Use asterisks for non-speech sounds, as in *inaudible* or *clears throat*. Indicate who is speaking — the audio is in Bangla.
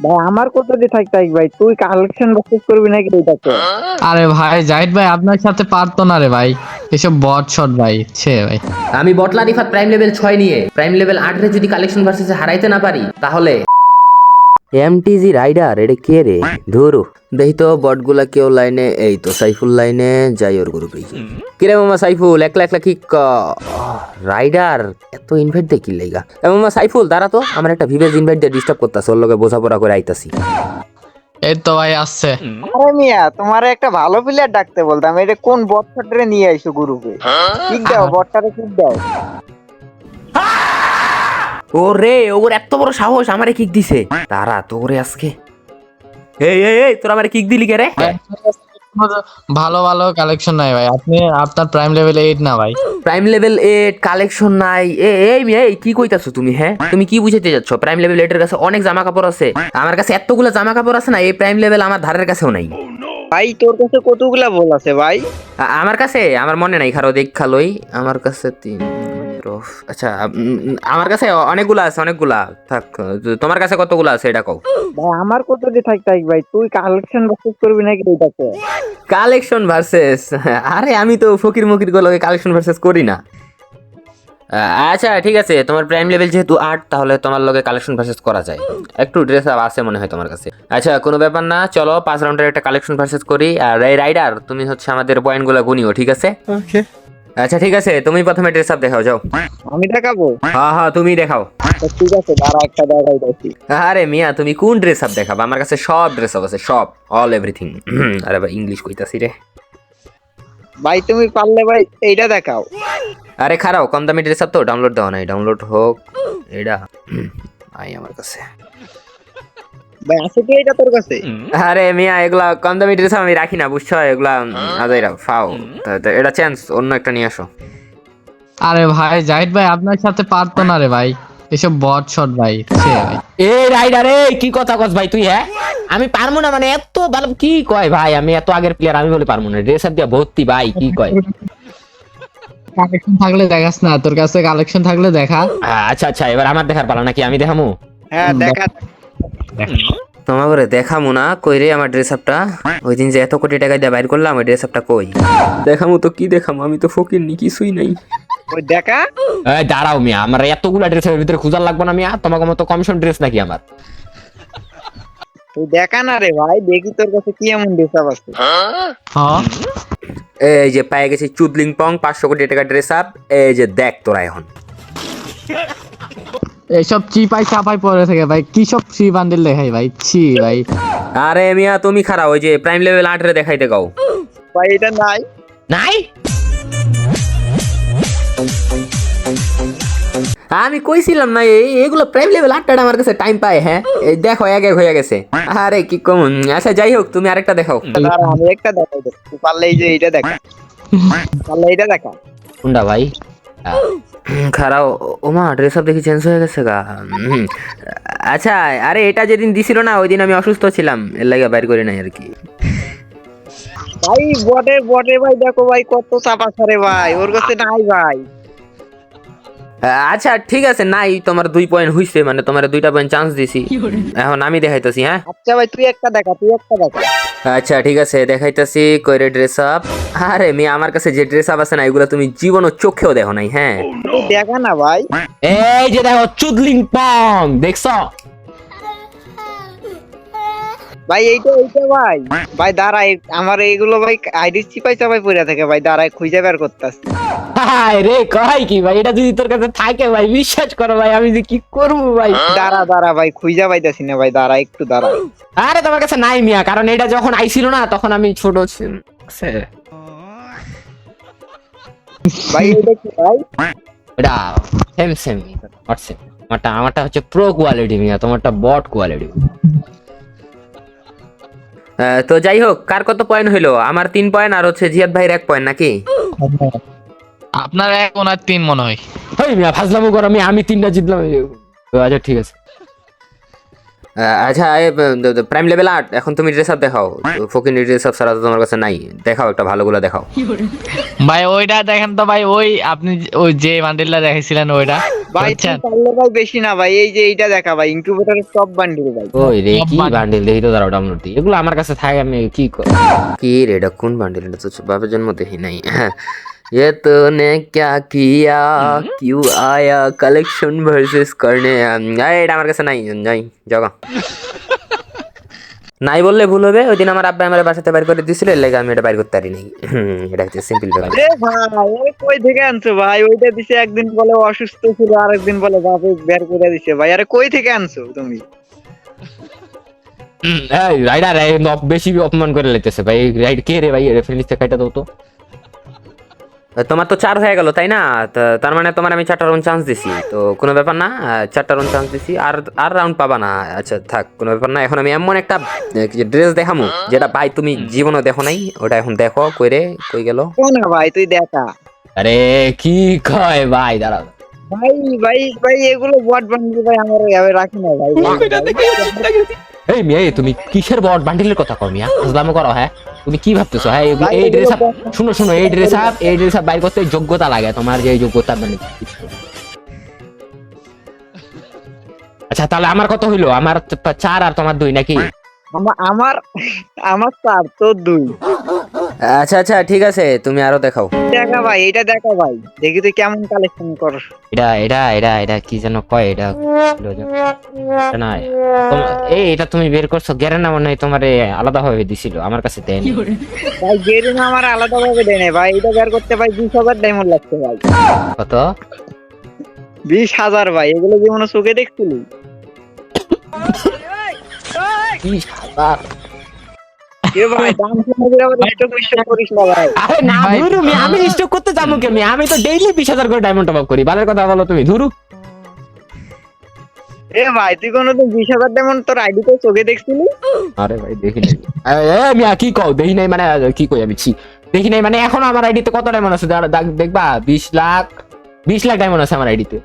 Speaker 1: ভাই আমার কত দিয়ে থাক তাই ভাই? তুই কালেকশন বক্স করবি নাকি এটাকে
Speaker 2: আরে ভাই জাহিদ ভাই আপনার সাথে পারতো না রে ভাই। এসব বট শট ভাই ছে ভাই।
Speaker 3: আমি বটলা রিফাত প্রাইম লেভেল ছয় নিয়ে প্রাইম লেভেল আট রে যদি কালেকশন ভার্সেস হারাইতে না পারি তাহলে এমটিজি রাইডার এটা কে রে? ধরু। দেখি তো বটগুলা কেউ লাইনে এই তো সাইফুল লাইনে যাই ওর গ্রুপেই কিরে মামা সাইফুল একলা একলা কি রাইডার এত ইনভাইট দিয়ে কি লেগা? এ মামা সাইফুল দাঁড়া তো আমার একটা ভিভেজ ইনভাইট দিয়ে ডিস্টার্ব করতেছে ওর লগে বোঝাপড়া করে আইতাছি।
Speaker 2: এই তো ভাই আসছে।
Speaker 1: আরে মিয়া তোমার একটা ভালো প্লেয়ার ডাকতে বলতাম এটা কোন বট ফটরে নিয়ে আইছো গ্রুপে ঠিক দাও বটটারে ঠিক দাও।
Speaker 3: ও রে ওর এত বড় সাহস আমারে কিক দিছে। তারা তোরে আজকে। এই এই এই তোর আমারে কিক দিলি কে রে?
Speaker 2: ভালো ভালো কালেকশন নাই ভাই। আপনি আপনার প্রাইম লেভেল এইট না ভাই।
Speaker 3: প্রাইম লেভেল এইট কালেকশন নাই। এ এই এই কি কইতাছো তুমি হ্যাঁ? তুমি কি বুঝাতে যাচ্ছ? প্রাইম লেভেল এইটের কাছে অনেক জামা কাপড় আছে। আমার কাছে এতগুলো জামা কাপড় আছে না এই প্রাইম লেভেল আমার ধারের কাছেও নাই।
Speaker 1: ভাই তোর কাছে কতগুলা বল আছে ভাই?
Speaker 3: আমার কাছে? আমার মনে নাই খারো দেখ খালোই। আমার কাছে তিন। আচ্ছা আমার কাছে অনেকগুলা আছে অনেকগুলা। থাক তোমার কাছে কতগুলা আছে এটা কও।
Speaker 1: ভাই আমার থাক তাই ভাই তুই কালেকশন করবি নাকি এটাকে
Speaker 3: কালেকশন ভার্সেস আরে আমি তো ফকির মকির গুলোকে কালেকশন ভার্সেস করি না। আচ্ছা ঠিক আছে তোমার প্রাইম লেভেল যেহেতু আট তাহলে তোমার লগে কালেকশন ভার্সেস করা যায়। একটু ড্রেস আপ আছে মনে হয় তোমার কাছে। আচ্ছা কোনো ব্যাপার না চলো পাঁচ রাউন্ডের একটা কালেকশন ভার্সেস করি। আর এই রাইডার তুমি হচ্ছে আমাদের পয়েন্টগুলো গুনিও ঠিক আছে? আচ্ছা ঠিক আছে তুমি প্রথমে ড্রেস আপ দেখাও যাও।
Speaker 1: আমি দেখাবো?
Speaker 3: হ্যাঁ হ্যাঁ তুমি দেখাও।
Speaker 1: ঠিক আছে দাঁড়া একটা দেখাই দিচ্ছি
Speaker 3: আরে মিয়া তুমি কোন ড্রেস আপ দেখাবা? আমার কাছে সব ড্রেস আপ আছে সব অল এভরিথিং *clears throat* আরে ভাই ইংলিশ কইতাছি রে।
Speaker 1: ভাই তুমি পারলে ভাই এইটা দেখাও।
Speaker 3: আরে খারাপ কম দামি ড্রেস আপ তো ডাউনলোড দেওয়া নাই ডাউনলোড হোক। এটা আই আমার কাছে।
Speaker 1: ভাই আছে কি এটা তোর কাছে?
Speaker 3: আরে মিয়া এগুলা কম দামি ড্রেস আমি রাখি না বুঝছ? এগুলা আদাইরা ফাও। তা- তা এটা চান্স অন্য একটা নিয়ে আসো।
Speaker 2: আরে ভাই জাহিদ ভাই আপনার সাথে পারতো না রে ভাই। এসব বট শট ভাই
Speaker 3: এই রাইডার কি কথা কস ভাই তুই হ্যাঁ? আমি পারব না মানে এত ভালো কি কয় ভাই আমি এত আগের প্লেয়ার আমি বলে পারব না। ড্রেস আপ দিয়া ভর্তি ভাই কি কয়?
Speaker 2: কালেকশন থাকলে দেখাস না তোর কাছে কালেকশন থাকলে দেখা।
Speaker 3: আচ্ছা আচ্ছা এবার আমার দেখার পালা নাকি আমি দেখামু?
Speaker 1: হ্যাঁ দেখা
Speaker 3: তোমার করে দেখামু না কই রে আমার ড্রেস আপটা ওই দিন যে এত কোটি টাকা দিয়ে বাইর করলাম ওই ড্রেস আপটা কই? দেখামু তো কি দেখামু আমি তো ফকির নি কিছুই নাই।
Speaker 1: ওই দেখা।
Speaker 3: এই দাঁড়াও মিয়া আমার এতগুলা ড্রেসের ভিতরে খুঁজার লাগবে না মিয়া তোমাকে মতো কমিশন ড্রেস নাকি আমার?
Speaker 1: তুই দেখা না রে ভাই দেখি তোর কাছে কি এমন ডিস্টার্ব আছে।
Speaker 2: হ্যাঁ
Speaker 3: এই যে পায়ে গেছি চুদলিং পং পাঁচশো কোটি টাকা ড্রেস আপ এই যে দেখ তোরা এখন।
Speaker 2: এইসব চিপাই চাপাই পরে থাকে ভাই কি সব ফ্রি বান্ডেল দেখাই ভাই? ছি ভাই।
Speaker 3: আরে মিয়া তুমি খারাপ ওই যে প্রাইম লেভেল আটরে দেখাইতে গাও।
Speaker 1: ভাই এটা নাই।
Speaker 3: নাই? আমি কইছিলাম না এই এগুলো প্রাইম লেভেল আটটা আমার কাছে টাইম পায় হ্যাঁ? এই দেখো এক এক হয়ে গেছে। আরে কি কম আচ্ছা যাই হোক তুমি আরেকটা দেখাও।
Speaker 1: আমি একটা দেখাই দেখ পারলে এই যে এইটা দেখা। *laughs* পারলে এইটা দেখা।
Speaker 3: কোনটা ভাই? খারাপ ওমা ড্রেস আপ দেখি চেঞ্জ হয়ে গেছে গা। আচ্ছা আরে এটা যেদিন দিছিল না ওই দিন আমি অসুস্থ ছিলাম। এর লাগে বাইর করি নাই আর কি।
Speaker 1: ভাই বটে বটে ভাই, দেখো ভাই, কত চাপা ছাড়ে ভাই, ওর কাছে নাই ভাই।
Speaker 3: আচ্ছা ঠিক আছে নাই তোমার দুই পয়েন্ট হইছে মানে তোমার দুইটা পয়েন্ট চান্স দিছি। এখন আমি দেখাইতেছি হ্যাঁ?
Speaker 1: আচ্ছা ভাই তুই একটা দেখা তুই একটা দেখা।
Speaker 3: আচ্ছা ঠিক আছে দেখাইতেছি কইরে ড্রেস আপ আরে মেয়ে আমার কাছে যে ড্রেস আপ আছে না এগুলো তুমি জীবনও চোখেও দেখো নাই হ্যাঁ?
Speaker 1: দেখা না ভাই।
Speaker 3: এই যে দেখো চুদলিং পং দেখছ?
Speaker 1: ভাই এইটা এইটা ভাই। ভাই দাঁড়া এই- আমার এইগুলো ভাই আইডি চিপাই চাপাই পড়ে থাকে ভাই দাঁড়ায় খুঁজে বের করতেছি।
Speaker 3: হায় রে কয় কি ভাই? এটা যদি তোর কাছে থাকে ভাই বিশ্বাস করো ভাই আমি যে কি করব ভাই?
Speaker 1: দাঁড়া দাঁড়া ভাই খুঁজে পাইতাছি না ভাই দাঁড়া একটু দাঁড়া।
Speaker 3: আরে তোমার কাছে নাই মিয়া কারণ এটা যখন আইছিল না তখন আমি ছোট ছিলাম
Speaker 1: ভাই এটা কি ভাই?
Speaker 3: এটা সেম সেম হোয়াটসঅ্যাপ আমারটা আমারটা হচ্ছে প্রো কোয়ালিটি মিয়া তোমারটা বট কোয়ালিটি তো যাই হোক কার কত পয়েন্ট হইল? আমার তিন পয়েন্ট আর হচ্ছে জিয়াদ ভাইয়ের এক পয়েন্ট নাকি?
Speaker 2: আপনার এক ওনার তিন মনে হয়।
Speaker 3: হই মিয়া ফাজলামো করো আমি আমি তিনটা জিতলাম আচ্ছা ঠিক আছে। আচ্ছা প্রাইম লেভেল আট এখন তুমি ড্রেস আপ দেখাও। ফকিন ড্রেস আপ ছাড়া তো তোমার কাছে নাই। দেখাও একটা ভালোগুলো দেখাও।
Speaker 2: ভাই ওইটা দেখেন তো ভাই ওই আপনি ওই যে বান্ডেলটা দেখাইছিলেন ওইটা।
Speaker 1: ভাই
Speaker 2: বুঝছেন?
Speaker 1: তুই পারলে ভাই বেশি না ভাই এই যে এইটা দেখা ভাই ইনকিউবেটরের টপ বান্ডিল ভাই
Speaker 3: ওই রে
Speaker 2: সব
Speaker 3: কি
Speaker 2: bundle।
Speaker 3: বান্ডিল দেখি তো দাঁড়াও ডাউনলোড দিই এগুলো আমার কাছে থাকে আমি কি কর কি রে এটা কোন বান্ডিল এটা তো বাপের জন্ম দেখি নাই ये तूने क्या किया क्यों आया कलेक्शन वर्सेस करने এই, এটা আমার কাছে নাই যাই জগা নাই বললে ভুল হবে ওই দিন আমার আব্বা আমার বাসাতে বাইর করে দিছিল এর লাগে আমি এটা বাইর করতে পারি নাই। *laughs* এটা হচ্ছে সিম্পল ব্যাপার।
Speaker 1: আরে ভাই ওই কই থেকে আনছো ভাই? ওইটা দিছে একদিন বলে অসুস্থ ছিল আরেকদিন বলে বাপে বের করে দিছে। ভাই আরে কই থেকে আনছো তুমি?
Speaker 3: এই রাইডার এই নক বেশি অপমান করে লেতেছে ভাই। রাইড কে রে ভাই? রেফারেন্সটা কাটা দাও তো। তোমার তো চার হয়ে গেল তাই না? তার মানে তোমার আমি চারটা রাউন্ড চান্স দিছি। তো কোনো ব্যাপার না চারটা রাউন্ড চান্স দিছি। আর আর রাউন্ড পাবা না। আচ্ছা থাক কোনো ব্যাপার না। এখন আমি এমন একটা ড্রেস দেখামু যেটা ভাই তুমি জীবনে দেখো নাই ওটা এখন দেখো কই রে কই গেল?
Speaker 1: ও না ভাই? তুই দেখা।
Speaker 3: আরে কি কয় ভাই? দাঁড়াও।
Speaker 1: ভাই ভাই ভাই এগুলো বট বান্ডিল ভাই আমার এভাবে রাখি না ভাই।
Speaker 3: এই তুমি কিসের বট বান্ডিলের কথা মিয়া? করো হ্যাঁ? তুমি কি ভাবতেছো হ্যাঁ? এই- ড্রেস
Speaker 1: আপ
Speaker 3: শুনো শুনো, এই ড্রেস আপ এই ড্রেস আপ বাইর করতে যোগ্যতা লাগে, তোমার যে যোগ্যতা মানে আচ্ছা তাহলে আমার কত হইল? আমার চার আর তোমার দুই নাকি?
Speaker 1: আমার আমার চার তো দুই।
Speaker 3: আচ্ছা আচ্ছা ঠিক আছে তুমি আরও দেখাও।
Speaker 1: দেখা ভাই এটা দেখা ভাই। দেখি তুই কেমন কালেকশন কর
Speaker 3: এটা এটা এটা এটা কি যেন কয় এটা না এই এটা তুমি বের করছ। গেরেনা মনে হয় তোমার আলাদা ভাবে দিছিল আমার কাছে দেন
Speaker 1: ভাই গেরেনা আমার আলাদা ভাবে দেনে ভাই। এটা বের করতে ভাই 20000 ডায়মন্ড লাগছে ভাই।
Speaker 3: কত?
Speaker 1: 20000 ভাই এগুলো কি মনে চোখে দেখছিলি
Speaker 3: 20000 আমি স্টক করতে যাব কেমনি? আমি তো ডেইলি বিশ হাজার করে ডায়মন্ড টপ করি। বালের কথা বলো তুমি ধুরু।
Speaker 1: এ ভাই তুই কোনোদিন বিশ হাজার ডায়মন্ড তোর আইডি তো চোখে দেখছিলি?
Speaker 3: আরে ভাই দেখি নাই। এ, এ, কি কও? দেখি নাই মানে কি কই আমি ছি। দেখি নাই মানে এখন আমার আইডিতে কত ডায়মন্ড আছে? দেখবা বিশ লাখ বিশ লাখ ডায়মন্ড আছে আমার আইডিতে